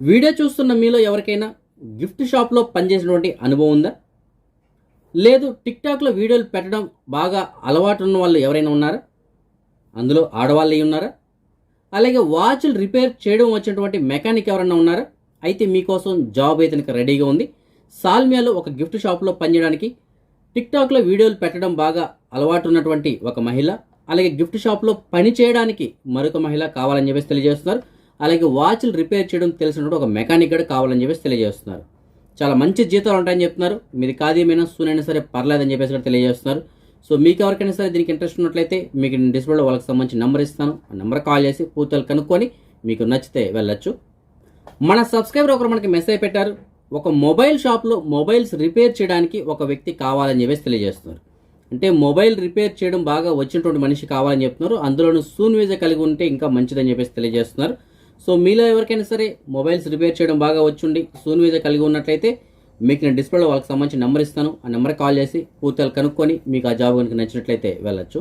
Video చూస్తున్న మీలో ఎవరికైనా గిఫ్ట్ షాప్లో పనిచేసినటువంటి అనుభవం ఉందా? లేదు టిక్టాక్లో వీడియోలు పెట్టడం బాగా అలవాటు ఉన్న వాళ్ళు ఎవరైనా ఉన్నారా? అందులో ఆడవాళ్ళు ఉన్నారా? అలాగే వాచ్లు రిపేర్ చేయడం వచ్చినటువంటి మెకానిక్ ఎవరైనా ఉన్నారా? అయితే మీకోసం జాబ్ అయితే రెడీగా ఉంది. సాల్మియాలో ఒక గిఫ్ట్ షాప్లో పనిచేయడానికి టిక్టాక్లో వీడియోలు పెట్టడం బాగా అలవాటు ఉన్నటువంటి ఒక మహిళ అలాగే గిఫ్ట్ షాప్లో పని చేయడానికి మరొక మహిళ కావాలని చెప్పేసి తెలియజేస్తున్నారు. అలాగే వాచ్లు రిపేర్ చేయడం తెలిసినటువంటి ఒక మెకానిక్ కూడా కావాలని చెప్పేసి తెలియజేస్తున్నారు. చాలా మంచి జీతాలు ఉంటాయని చెప్తున్నారు. మీది కాదేమైనా సూనైనా సరే పర్లేదని చెప్పేసి కూడా తెలియజేస్తున్నారు. సో మీకు ఎవరికైనా సరే దీనికి ఇంట్రెస్ట్ ఉన్నట్లయితే మీకు నేను డిస్ప్లేలో వాళ్ళకి సంబంధించిన నెంబర్ ఇస్తాను. ఆ నెంబర్ కాల్ చేసి పూర్తిగా కనుక్కొని మీకు నచ్చితే వెళ్ళొచ్చు. మన సబ్స్క్రైబర్ ఒకరు మనకి మెసేజ్ పెట్టారు. ఒక మొబైల్ షాప్లో మొబైల్స్ రిపేర్ చేయడానికి ఒక వ్యక్తి కావాలని చెప్పేసి తెలియజేస్తున్నారు. అంటే మొబైల్ రిపేర్ చేయడం బాగా వచ్చినటువంటి మనిషి కావాలని చెప్తున్నారు. అందులోనూ సూన్ వీజా కలిగి ఉంటే ఇంకా మంచిదని చెప్పేసి తెలియజేస్తున్నారు. సో మీలో ఎవరికైనా సరే మొబైల్స్ రిపేర్ చేయడం బాగా వచ్చుండి సూన్ వీజా కలిగి ఉన్నట్లయితే మీకు నేను డిస్ప్లేలో వాళ్ళకి సంబంధించిన నెంబర్ ఇస్తాను. ఆ నెంబర్ కాల్ చేసి పూర్తిగా కనుక్కొని మీకు ఆ జాబ్ కనుక నచ్చినట్లయితే వెళ్ళొచ్చు.